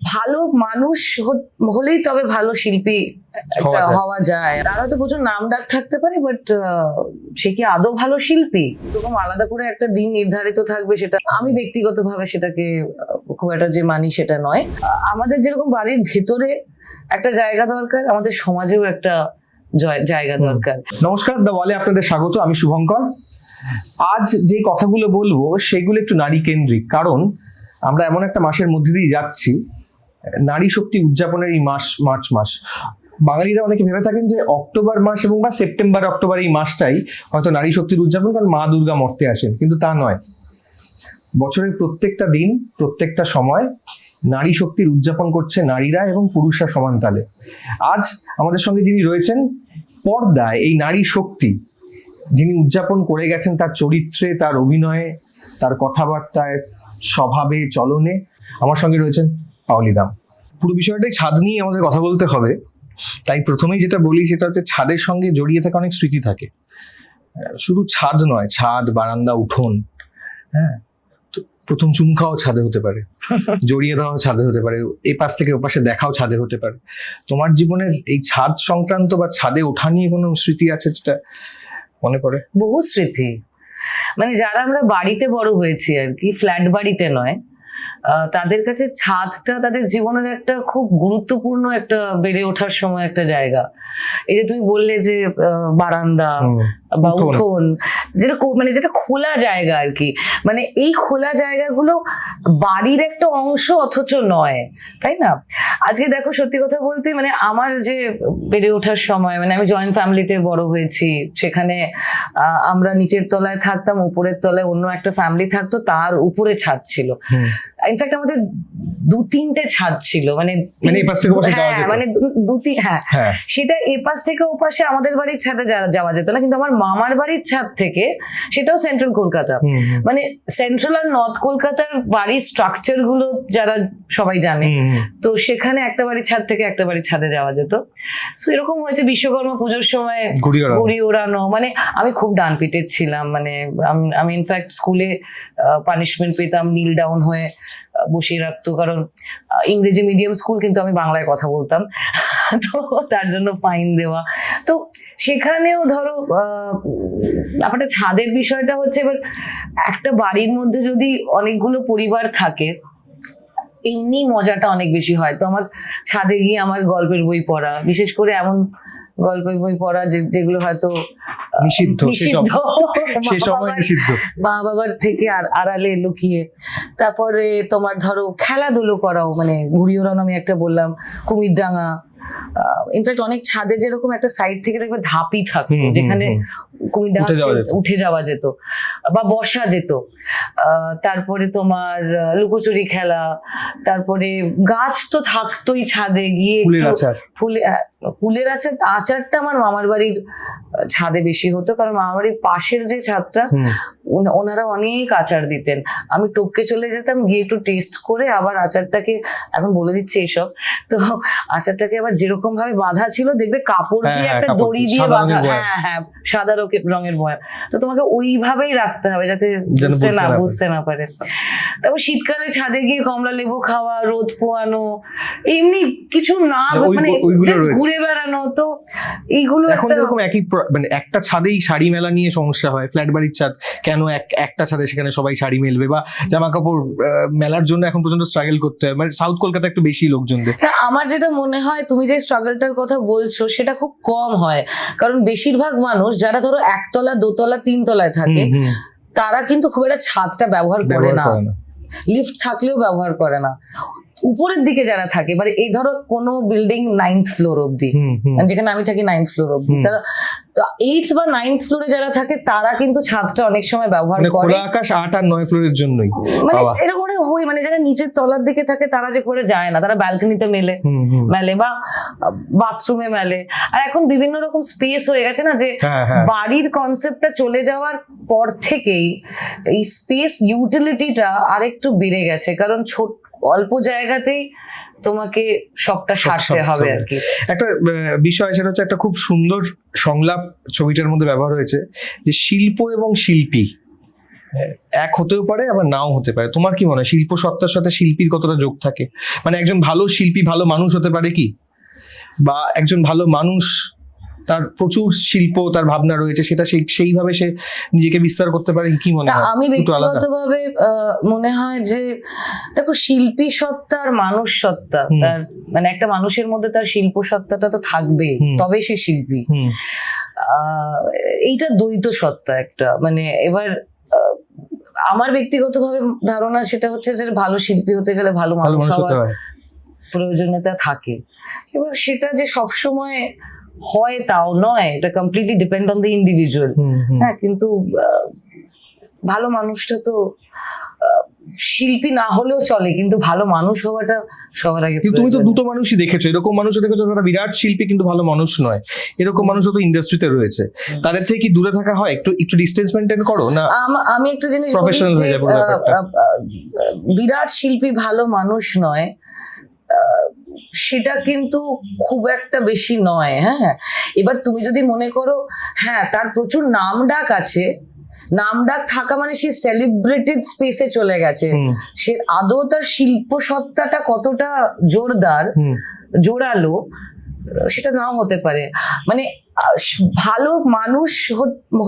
ভালো মানুষ হলেই তবে ভালো শিল্পী হওয়া যায়। হওয়া যায়। তার হয়তো প্রচুর নাম ডাক থাকতে পারে বাট সে কি আদৌ ভালো শিল্পী? এরকম আলাদা করে একটা দিন নির্ধারিত থাকবে সেটা আমি ব্যক্তিগতভাবে সেটাকে খুব একটা যে মানি সেটা নয়। আমাদের যেরকম বাড়ির ভেতরে একটা জায়গা দরকার আমাদের সমাজেও একটা জায়গা দরকার। নমস্কার দা ওয়ালে আপনাদের স্বাগত আমি শুভঙ্কর। আজ যে কথাগুলো বলব সেগুলো একটু নারী কেন্দ্রিক কারণ আমরা এমন একটা মাসের মধ্যে দিয়ে যাচ্ছি নারী শক্তি উদযাপনের এই মাস, মার্চ মাস। বাঙালিরা অনেকে ভেবে থাকেন যে অক্টোবর মাস এবং বা সেপ্টেম্বর, অক্টোবর এই মাসটাই হয়তো নারী শক্তির উদযাপন কারণ মা দুর্গা মর্তে আসেন, কিন্তু তা নয়। বছরের প্রত্যেকটা দিন, প্রত্যেকটা সময় নারী শক্তির উদযাপন করছে নারীরা এবং পুরুষরা সমান তালে। আজ আমাদের সঙ্গে যিনি রয়েছেন, পর্দায় এই নারী শক্তি, যিনি উদযাপন করে গেছেন তার চরিত্রে, তার অভিনয়ে, তার কথাবার্তায়, স্বভাবে, চলনে, আমার সঙ্গে রয়েছেন পাওলি দাম। পুরো বিষয়টাই ছাদ নিয়ে আমাদের কথা বলতে হবে। তাই প্রথমেই যেটা বলি সেটা হচ্ছে ছাদের সঙ্গে জড়িয়ে থাকা অনেক স্মৃতি থাকে। শুধু ছাদ নয় ছাদ বারান্দা উঠোন হ্যাঁ? প্রথম চুম খাওয়াও ছাদে হতে পারে জড়িয়ে দেওয়াও ছাদে হতে পারে এ পাশ থেকে ও পাশে দেখাও ছাদে হতে পারে। তোমার জীবনের এই ছাদ সংক্রান্ত বা ছাদে ওঠা নিয়ে কোনো স্মৃতি আছে যেটা মনে পড়ে? বহু স্মৃতি। মানে যারা আমরা বাড়িতে বড় হয়েছি আর কি ফ্ল্যাট বাড়িতে নয় তাদের কাছে ছাদটা তাদের জীবনের একটা খুব গুরুত্বপূর্ণ একটা বেড়ে ওঠার সময় একটা জায়গা। এই যে তুমি বললে যে বারান্দা বা উঠোন। যেটা মানে যেটা খোলা জায়গা আর কি। মানে এই খোলা জায়গাগুলো বাড়ির একটা অংশ অথচ নয় তাই না? আজকে দেখো সত্যি কথা বলতে মানে আমার যে বেড়ে ওঠার সময় মানে আমি জয়েন্ট ফ্যামিলিতে বড় হয়েছি সেখানে আমরা নিচের তলায় থাকতাম উপরের তলায় অন্য একটা ফ্যামিলি থাকতো তার উপরে ছাদ ছিল। ইনফ্যাক্ট আমাদের দু তিনটে ছাদ ছিল মানে মানে হ্যাঁ, মানে দু- তিন হ্যাঁ। হ্যাঁ। সেটা এপাশ থেকে ওপাশে আমাদের বাড়ির ছাদে যাওয়া যেত না কিন্তু আমার মামার বাড়ির ছাদ থেকে সেটাও সেন্ট্রাল কলকাতা। মানে সেন্ট্রাল আর নর্থ কলকাতার বাড়ির স্ট্রাকচারগুলো যারা সবাই জানে। তো সেখানে একটা বাড়ির ছাদ থেকে একটা বাড়ির ছাদে যাওয়া যেত। তো এরকম হয়েছে বিশ্বকর্মা পুজোর সময় ঘুড়ি ওড়ানো। মানে আমি খুব ডান পিটের ছিলাম। মানে আমি ইনফ্যাক্ট স্কুলে পানিশমেন্ট পেতাম নীল ডাউন হয়ে বসিয়ে রাখতো। কারণ ইংরেজি মিডিয়াম স্কুল কিন্তু আমি বাংলায় কথা বলতাম। তো তার জন্য ফাইন দেওয়া। তো সেখানেও ধরো ব্যাপারটা ছাদের বিষয়টা হচ্ছে এবার একটা বাড়ির মধ্যে যদি অনেকগুলো পরিবার থাকে, এমনি মজাটা অনেক বেশি হয়। তো আমার ছাদে গিয়ে আমার গল্পের বই পড়া, বিশেষ করে এমন গল্পের বই পড়া যে- যেগুলো হয়তো নিষিদ্ধ, সে সময় নিষিদ্ধ। মা বাবার থেকে আর আড়ালে লুকিয়ে। তারপরে তোমার ধরো খেলাধুলো করাও মানে ঘুড়ি ওড়ানো আমি একটা বললাম কুমির ডাঙা ইনফ্যাক্ট অনেক ছাদে যেরকম একটা সাইড থেকে দেখবে ধাপি থাকতো যেখানে কুমির উঠে যাওয়া যেত। বা বসা যেত। তারপরে তোমার লুকোচুরি খেলা তারপরে গাছ তো থাকতোই ছাদে গিয়ে ফুলের আচার। ফুলে ফুলের আচার আচারটা আমার মামার বাড়ির ছাদে বেশি হতো কারণ মামার বাড়ির পাশের যে ছাদটা ওনারা অনেক আচার দিতেন। আমি টপকে চলে যেতাম গিয়ে একটু টেস্ট করে আবার আচারটাকে এখন বলে দিচ্ছে এইসব তো আচারটাকে আবার যেরকম ভাবে বাঁধা ছিল দেখবে কাপড় হ্যাঁ, দিয়ে হ্যাঁ, একটা দড়ি দিয়ে, দিয়ে বাঁধা হ্যাঁ হ্যাঁ সাদা রকে- রঙের বয়া তো তোমাকে ওইভাবেই রাখতে হবে যাতে বুঝতে না বুঝতে না পারে। তারপর শীতকালে ছাদে গিয়ে কমলা লেবু খাওয়া রোদ পোয়ানো এমনি কিছু না মানে just রয়েছে। ঘুরে বেড়ানো তো এইগুলো এখন একটা- যেরকম একই মানে একটা ছাদেই শাড়ি মেলা নিয়ে সমস্যা হয়। ফ্ল্যাট বাড়ির ছাদ কেন এক একটা ছাদে সেখানে সবাই শাড়ি মেলবে? বা জামা কাপড় মেলার জন্য এখন পর্যন্ত স্ট্রাগল করতে হয়। মানে সাউথ কলকাতা একটু বেশি লোকজনদের। না, আমার যেটা মনে হয় তুমি যে স্ট্রাগলটার কথা বলছো সেটা খুব কম হয়। কারণ বেশিরভাগ মানুষ যারা ধরো একতলা দোতলা তিনতলায় থাকে তারা কিন্তু খুব একটা ছাদটা ব্যবহার করে না। লিফট থাকলেও ব্যবহার করে না। উপরের দিকে যারা থাকে মানে এই ধরো কোনো বিল্ডিং নাইন্থ ফ্লোর অব্দি। যেখানে আমি থাকি নাইন্থ ফ্লোর অব্দি তারা তো এইট বা নাইন্থ ফ্লোরে যারা থাকে তারা কিন্তু ছাদটা অনেক সময় ব্যবহার মানে করে। খোলা আকাশ আট আর নয় ফ্লোরের জন্যই মানে এরকম হয় মানে যারা নিচের তলার দিকে থাকে তারা যে করে যায় না। তারা ব্যালকনিতে মেলে। মেলে বা বাথরুমে মেলে। আর এখন বিভিন্ন রকম স্পেস হয়ে গেছে না যে হ্যাঁ হ্যাঁ। বাড়ির কনসেপ্টটা চলে যাওয়ার পর থেকেই এই স্পেস ইউটিলিটিটা আরেকটু বেড়ে গেছে। কারণ ছোট অল্প জায়গাতেই তোমাকে শখটা সারতে হবে আর কি। একটা বিষয় সেটা হচ্ছে একটা খুব সুন্দর সংলাপ ছবিটার মধ্যে ব্যবহার হয়েছে যে শিল্প এবং শিল্পী এক হতেও পারে আবার নাও হতে পারে। তোমার কি মনে হয়? শিল্প সত্তার সাথে শিল্পীর কতটা যোগ থাকে? মানে একজন ভালো শিল্পী ভালো মানুষ হতে পারে কি? বা একজন ভালো মানুষ তার প্রচুর শিল্প তার ভাবনা রয়েছে সেটা সেই সেইভাবে সে নিজেকে বিস্তার করতে পারে কি মনে হয়? আমি। ব্যক্তিগতভাবে আহ, মনে হয় যে দেখো শিল্পী সত্তা আর মানুষ সত্তা তার মানে একটা মানুষের মধ্যে তার শিল্প সত্তাটা তো থাকবে। তবে সে শিল্পী। এইটা দ্বৈত সত্তা একটা মানে এবার আমার ব্যক্তিগতভাবে ধারণা সেটা হচ্ছে যে ভালো শিল্পী হতে গেলে ভালো মানুষ হওয়ার হয়। প্রয়োজনীয়তা থাকে। এবার সেটা যে সবসময় হয় তাও নয় এটা completely depend on the individual. হ্যাঁ কিন্তু ভালো মানুষটা তো শিল্পী না হলেও চলে কিন্তু ভালো মানুষ হওয়াটা সবার আগে কিন্তু তুমি তো দুটো মানুষই দেখেছ এরকম মানুষও দেখেছ যারা বিরাট শিল্পী কিন্তু ভালো মানুষ নয় এরকম মানুষও তো ইন্ডাস্ট্রিতে রয়েছে। তাদের থেকে কি দূরে থাকা হয়? একটু একটু ডিস্টেন্স মেনটেন করো না আম- একটা জিনিস যে, হয়ে যাবে বিরাট শিল্পী ভালো মানুষ নয় সেটা কিন্তু খুব একটা বেশি নয় হ্যাঁ? এবার তুমি যদি মনে করো হ্যাঁ তার প্রচুর নাম ডাক আছে। নাম ডাক থাকা মানে সে সেলিব্রেটেড স্পেসে চলে গেছে। সে আদৌ তার শিল্প সত্তাটা কতটা জোরদার জোরালো সেটা নাও হতে পারে। মানে ভালো মানুষ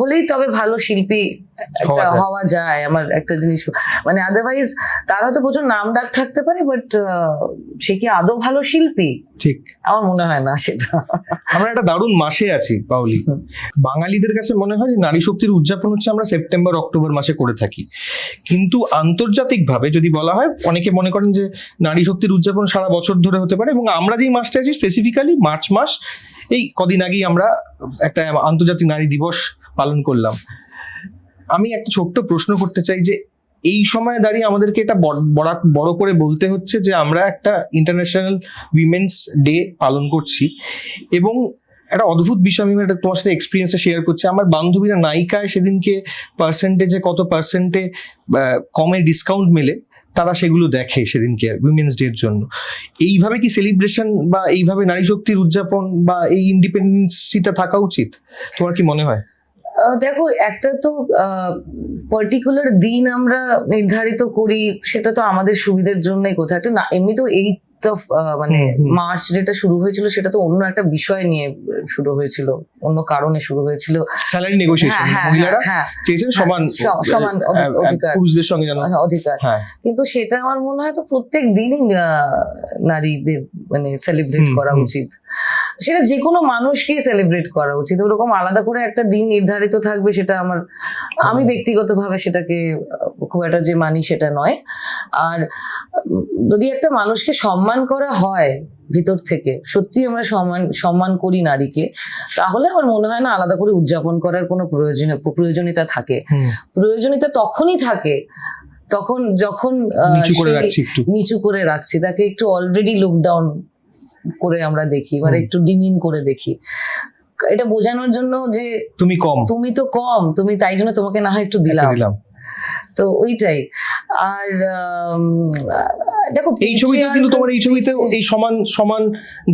হলেই তবে ভালো শিল্পী হওয়া যায়। আমার একটা জিনিস। মানে আদারওয়াইজ তার হয়তো প্রচুর নাম ডাক থাকতে পারে বাট সে কি আদৌ ভালো শিল্পী? ঠিক। আমার মনে হয় না সেটা। আমরা একটা দারুণ মাসে আছি পাউলি বাঙালিদের কাছে মনে হয় যে নারী শক্তির উদযাপন হচ্ছে আমরা সেপ্টেম্বর অক্টোবর মাসে করে থাকি। কিন্তু আন্তর্জাতিকভাবে যদি বলা হয় অনেকে মনে করেন যে নারী শক্তির উদযাপন সারা বছর ধরে হতে পারে এবং আমরা যেই মাসটা আছি স্পেসিফিক্যালি মার্চ মাস এই কদিন আগেই আমরা একটা আন্তর্জাতিক নারী দিবস পালন করলাম। আমি একটা ছোট্ট প্রশ্ন করতে চাই যে, এই সময় দাঁড়িয়ে আমাদেরকে এটা বড়- করে বলতে হচ্ছে যে, আমরা একটা ইন্টারন্যাশনাল উইমেন্স ডে পালন করছি এবং একটা অদ্ভুত বিষয়, আমি একটা তোমার সাথে এক্সপিরিয়েন্সে শেয়ার করছি। আমার বান্ধবীরা নায়িকায় সেদিনকে পার্সেন্টেজে কত পার্সেন্টে কমে ডিসকাউন্ট মেলে। তারা সেগুলো দেখে সেদিনকে উইমেন্স ডের জন্য। এইভাবে কি সেলিব্রেশন বা এইভাবে নারী শক্তির উদযাপন বা এই ইন্ডিপেন্ডেন্সিটা থাকা উচিত? তোমার কি মনে হয়? দেখো, একটা তো পার্টিকুলার দিন আমরা নির্ধারিত করি, সেটা তো আমাদের সুবিধার জন্যই কোথায় একটা না এমনি তো এই মানে হুম, হুম। মার্চ যেটা শুরু হয়েছিল সেটা তো অন্য একটা বিষয় নিয়ে শুরু হয়েছিল। অন্য কারণে শুরু হয়েছিল। স্যালারি নেগোসিয়েশন হ্যাঁ হ্যাঁ মহিলারা হ্যাঁ চেয়েছেন সমান সমান অধিকার। পুরুষদের সঙ্গে হ্যাঁ, অধিকার। হ্যাঁ। কিন্তু সেটা আমার মনে হয় তো প্রত্যেক দিনই নারীদের মানে সেলিব্রেট করা উচিত। সেটা যে কোনো মানুষকেই সেলিব্রেট করা উচিত। ওরকম আলাদা করে একটা দিন নির্ধারিত থাকবে সেটা আমার আমি ব্যক্তিগতভাবে সেটাকে খুব একটা যে মানি সেটা নয়। আর যদি একটা মানুষকে সম্মান করা হয় ভিতর থেকে সত্যি আমরা সম্মান সম্মান করি নারীকে তাহলে আমার মনে হয় না আলাদা করে উদযাপন করার কোনো প্রয়োজন প্রয়োজনীয়তা থাকে। প্রয়োজনীয়তা তখনই থাকে তখন যখন নিচু করে রাখছি নিচু করে রাখছি তাকে একটু অলরেডি লুক ডাউন করে আমরা দেখি মানে একটু ডিমিন করে দেখি। এটা বোঝানোর জন্য যে তুমি কম। তুমি তো কম তুমি তাই জন্য তোমাকে না হয় একটু দিলাম। দিলাম। তো ওইটাই। আর দেখো এই ছবিতেও কিন্তু তোমার এই ছবিতেও patriarchal এই সমান সমান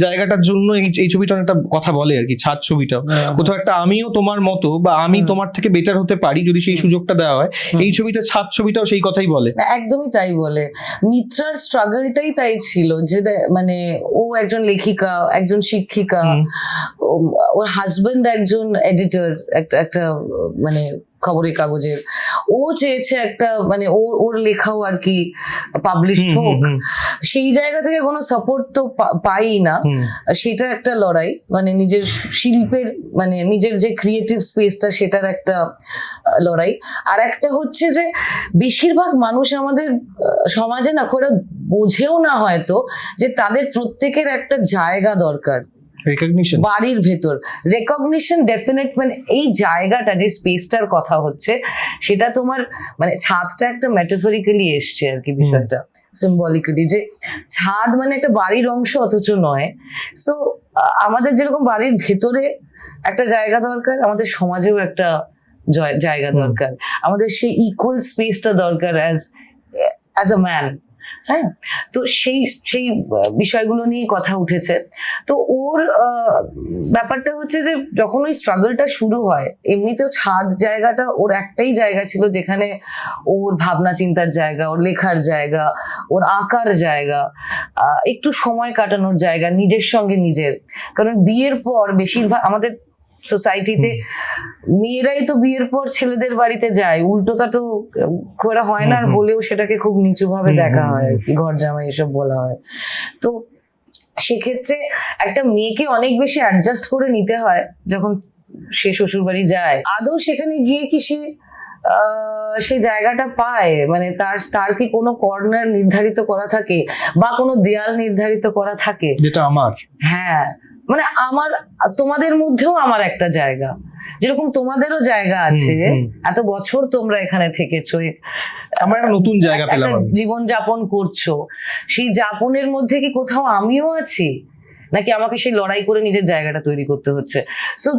জায়গাটার জন্য এই এই ছবিটা একটা কথা বলে আর কি ছাদ ছবিটাও space- কোথাও একটা আমিও তোমার মতো বা আমি তোমার থেকে বেটার হতে পারি যদি সেই সুযোগটা দেওয়া হয় এই ছবিটা ছাদ ছবিটাও সেই কথাই বলে। একদমই তাই বলে। মিত্রার স্ট্রাগলটাই তাই ছিল যে মানে ও একজন লেখিকা একজন শিক্ষিকা ও- ওর হাজবেন্ড একজন এডিটর একটা একটা মানে খবরের কাগজের। ও চেয়েছে একটা মানে ওর ওর লেখাও আর কি পাবলিশড হুম, হোক। সেই জায়গা থেকে কোনো সাপোর্ট তো পাই না। সেটা একটা লড়াই। মানে নিজের শিল্পের মানে নিজের যে ক্রিয়েটিভ স্পেসটা সেটার একটা লড়াই। আর একটা হচ্ছে যে বেশিরভাগ মানুষ আমাদের সমাজে না করে বোঝেও না হয়তো যে তাদের প্রত্যেকের একটা জায়গা দরকার। Recognition? বাড়ির ভেতর। রেকগনিশন ডেফিনেট মানে এই জায়গাটা যে স্পেসটার কথা হচ্ছে সেটা তোমার মানে ছাদটা একটা মেটাফরিক্যালি এসছে আর কি বিষয়টা সিম্বলিক্যালি যে ছাদ মানে একটা বাড়ির অংশ অথচ নয়। সো আমাদের যেরকম বাড়ির ভেতরে একটা জায়গা দরকার আমাদের সমাজেও একটা জয়- জায়গা দরকার। আমাদের সেই ইকুয়াল স্পেসটা দরকার অ্যাজ অ্যাজ আ ম্যান হ্যাঁ? তো সেই সেই বিষয়গুলো নিয়ে কথা উঠেছে। তো ওর ব্যাপারটা হচ্ছে যে যখন ওই স্ট্রাগলটা শুরু হয়, এমনিতেও ছাদ জায়গাটা ওর একটাই জায়গা ছিল যেখানে ওর ভাবনা চিন্তার জায়গা, ওর লেখার জায়গা, ওর আঁকার জায়গা একটু সময় কাটানোর জায়গা নিজের সঙ্গে নিজের। কারণ বিয়ের পর বেশিরভাগ আমাদের সোসাইটিতে মেয়েরাই তো বিয়ের পর ছেলেদের বাড়িতে যায়। উল্টোটা তো একটা হয় না আর হুম। সেটাকে খুব নিচু ভাবে দেখা হয় আর কি ঘর জামাই এসব বলা হয়। তো সেক্ষেত্রে একটা মেয়েকে অনেক বেশি অ্যাডজাস্ট করে নিতে হয় যখন সে শ্বশুর বাড়ি যায়। আদৌ সেখানে গিয়ে কি সে আহ, সেই জায়গাটা পায়? মানে তার তার কি কোনো কর্নার নির্ধারিত করা থাকে বা কোনো দেয়াল নির্ধারিত করা থাকে? যেটা আমার? হ্যাঁ। মানে আমার তোমাদের মধ্যেও আমার একটা জায়গা। যেরকম তোমাদেরও জায়গা আছে। এত বছর তোমরা এখানে থেকেছো আমার একটা নতুন জায়গা পেলাম জীবন যাপন করছ। সেই যাপনের মধ্যে কি কোথাও আমিও আছি? নাকি আমাকে সেই লড়াই করে নিজের জায়গাটা তৈরি করতে হচ্ছে? সো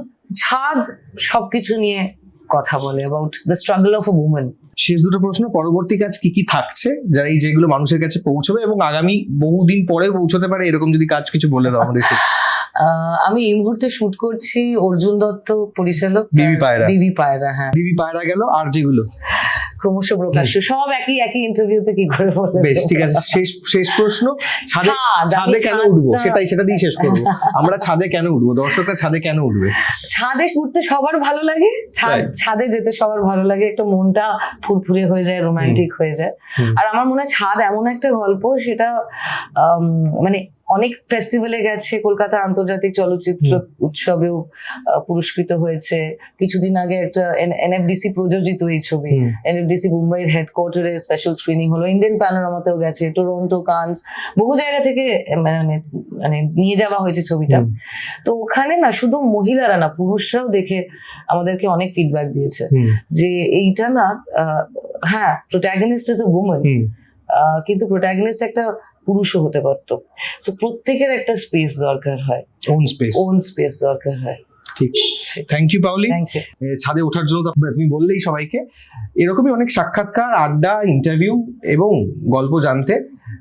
ছাদ সবকিছু নিয়ে কথা বলে about the struggle of a women শেষ দুটো প্রশ্ন পরবর্তী কাজ কি কি থাকছে? যারা এই যেগুলো মানুষের কাছে পৌঁছবে এবং আগামী বহুদিন পরে পৌঁছতে পারে এরকম যদি কাজ কিছু বলে দাও আমাদের আমি এই মুহূর্তে শুট করছি অর্জুন দত্ত পরিচালক বিবি পায়রা। বিবি পায়রা হ্যাঁ। বিবি পায়রা গেল আর যেগুলো। ক্রমশ প্রকাশ্য। সব একই একই ইন্টারভিউতে কি করে বলে বেশ ঠিক আছে। শেষ শেষ প্রশ্ন। ছাদে ছাদ, কেন উঠবো? সেটাই সেটা দিয়ে শেষ করব। আমরা ছাদে কেন উঠবো? দর্শকরা ছাদে কেন উঠবে? ছাদে উঠতে সবার ভালো লাগে। ছাদ যেতে সবার ভালো লাগে। একটু মনটা ফুরফুরে হয়ে যায় রোমান্টিক হয়ে যায়। আর আমার মনে হয় ছাদ এমন একটা গল্প সেটা মানে অনেক ফেস্টিভ্যালে গেছে কলকাতা আন্তর্জাতিক চলচ্চিত্র উৎসবেও পুরস্কৃত হয়েছে। কিছুদিন আগে একটা এনএফডিসি প্রযোজিত এই ছবি। এনএফডিসি মুম্বাইয়ের হেডকোয়ার্টারে স্পেশাল স্ক্রিনিং হলো। ইন্ডিয়ান প্যানোরামাতেও গেছে টরন্টো কানস বহু জায়গা থেকে মানে মানে নিয়ে যাওয়া হয়েছে ছবিটা। তো ওখানে না শুধু মহিলারা না পুরুষরাও দেখে আমাদেরকে অনেক ফিডব্যাক দিয়েছে যে এইটা না হ্যাঁ প্রোট্যাগনিস্ট ইজ এ উমেন। কিন্তু প্রোটাগনিস্ট একটা পুরুষও হতে পারত। সো প্রত্যেকের একটা স্পেস দরকার হয়। ওন স্পেস ওন স্পেস দরকার হয়। ঠিক। থ্যাংক ইউ পাউলি ছাদে ওঠার জন্য তুমি বললেই সবাইকে। এরকমই অনেক সাক্ষাৎকার আড্ডা ইন্টারভিউ এবং গল্প জানতে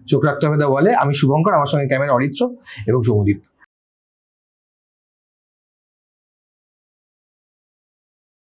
চোখ রাখতে হবে দা বলে আমি শুভঙ্কর আমার সঙ্গে ক্যামেরা অরিত্র এবং সৌমদীপ